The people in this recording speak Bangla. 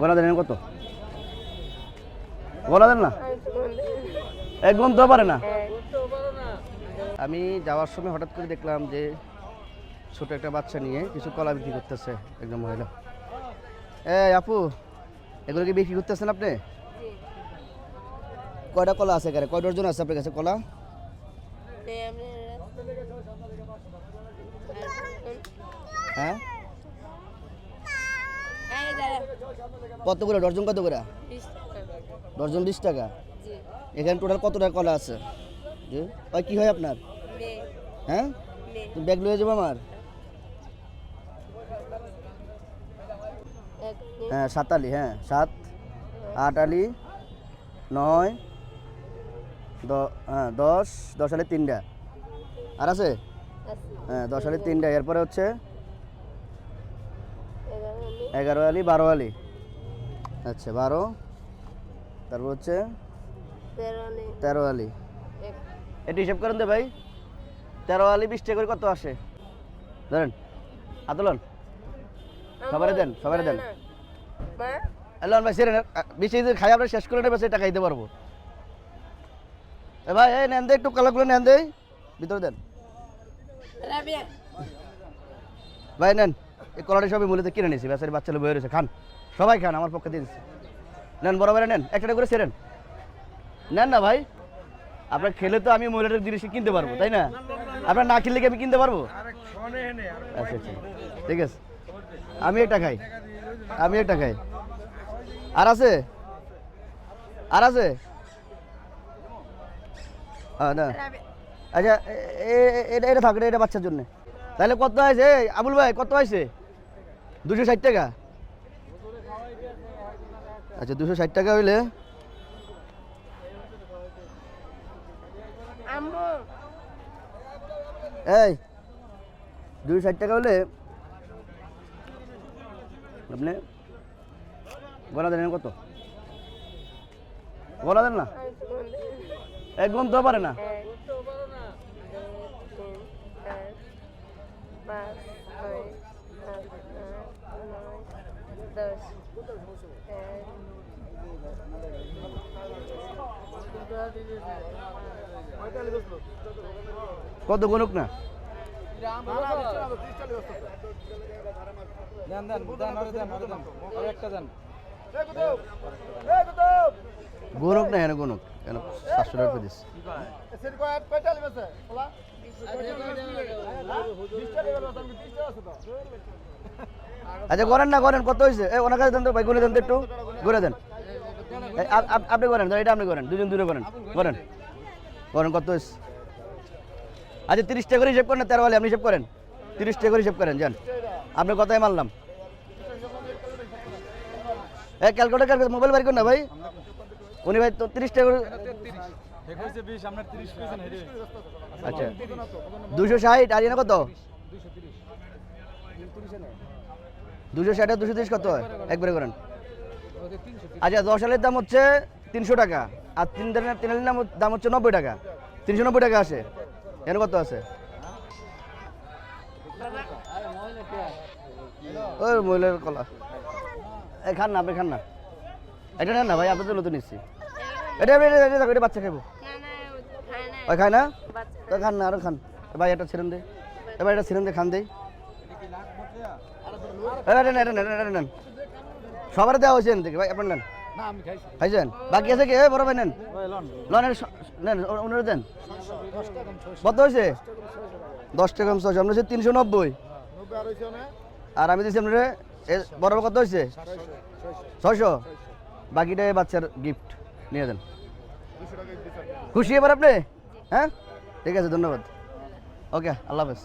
গলা দেন কত? গলা দেন না? এক তো পারে না? আমি যাওয়ার সময় হঠাৎ করে দেখলাম যে ছোট একটা বাচ্চা নিয়ে কিছু কলা বিক্রি করতেছে একজন মহিলা। এ আপু এগুলো কি বিক্রি করতেছেন আপনি? কয়টা কলা আছে এখানে? কয় ডজন আছে আপনার কাছে কলা? হ্যাঁ? কত করে? ডর্জন কত করে? ডর্জন বিশ টাকা? এখানে টোটাল কত টাকা কলা আছে? ওই কি হয় আপনার? হ্যাঁ? তুমি ব্যাগ লয়ে যাব আমার? হ্যাঁ সাত আলি হ্যাঁ সাত আট আলি নয় হ্যাঁ দশ দশ আলি তিনটা। আর আছে? হ্যাঁ দশ আলি তিনটা। এরপরে হচ্ছে এগারো আলি বারো আলি। আচ্ছা বারো। তারপর হচ্ছে? তেরো আলি। এটা হিসাব করেন দে ভাই। তেরো আলি বিশ টাকা করে কত আসে? ধরেন আতলন সবারে দেন সবারে দেন। এলন ভাই সেরেন। বিশ কেজি খাই আমরা শেষ করে নেবে সেই টাকা দিতে পারব। এ ভাই এই নেন দে একটু কালাগুলো নেন দে। ভিতরে দেন। ভাই নেন। এই কলাটি সবই মূলত কিনে নিয়েছি বেচারি বাচ্চা বয়ে রয়েছে খান। সবাই খান, আমার পক্ষে দিয়ে নেন, বরাবর নেন একটা করে সেরেন নেন না ভাই, আপনার খেলে তো আমি মহিলাটার জিনিস কিনতে পারব, তাই না? আপনার না খেললে কি আমি কিনতে পারব? আচ্ছা আচ্ছা ঠিক আছে। আমি এটা খাই, আমি এটা খাই। আর আছে? আর আছে? হ্যাঁ না। আচ্ছা এটা এটা থাক, এটা- এটা বাচ্চার জন্য। তাহলে কত আছে আবুল ভাই, কত আছে দুশো ষাট টাকা। আচ্ছা দুশো ষাট টাকা হইলে? এই দুশো ষাট টাকা হলে আপনি গলা দেন কত? গলা দেন না? এক ঘণ্টা তো পারে না। কত গুনুক না গুনুক না গুনুক কেন সাতশো টাকা দিস আচ্ছা করেন না করেন কত হয়েছে এ ওনার কাছে দেন তো ভাই গুনে দেন তো একটু গুনে দেন। এই, আপ- আপ- আপনি করেন এটা আপনি করেন দুজন দূরে করেন করেন। করেন কত হয়েছে আচ্ছা তিরিশ টাকা করে হিসেব করেন তেরো আপনি হিসেব করেন। তিরিশ টাকা করে হিসেব করেন যান। আপনি কথাই মারলাম এ ক্যালকুলেটার ক্যালকুলেটার মোবাইল বাড়ি করেন না ভাই। উনি ভাই তো তিরিশ টাকা করে আচ্ছা। দুশো ষাট আর কত? দুশো ষাট আর দুশো তিরিশ কত হয়? একবারে করেন। আচ্ছা দশ আলের দাম হচ্ছে তিনশো টাকা আর তিন দিনের তিন আলের দাম দাম হচ্ছে নব্বই টাকা। তিনশো নব্বই টাকা আসে। এখানে কত আছে? ওই মহিলার কলা। এই খান না আপনি খান না। এটা নেন না ভাই আপনি নতুন এসছি এটা এটা এটা- এটা এটা বাচ্চা খাইবো। ওই খায় না? তো খান না আরও খান। এ ভাই এটা ছিলেন দে। এবার এটা ছিলেন দে খান এটা নেন সবার দেওয়া হয়েছে থেকে ভাই, আপনার নেন। খাইছেন? বাকি আছে কি? বড় ভাই, নেন। লনের নেন উনারে দেন। কত হয়েছে? দশ টাকা ছয়শো আপনার হচ্ছে তিনশো নব্বই। আর আমি দিচ্ছি আপনার বড় কত হয়েছে? ছয়শো বাকিটা বাচ্চার গিফট নিয়ে দেন খুশি এবার আপনি? হ্যাঁ? ঠিক আছে, ধন্যবাদ। ওকে, আল্লাহ হাফেজ।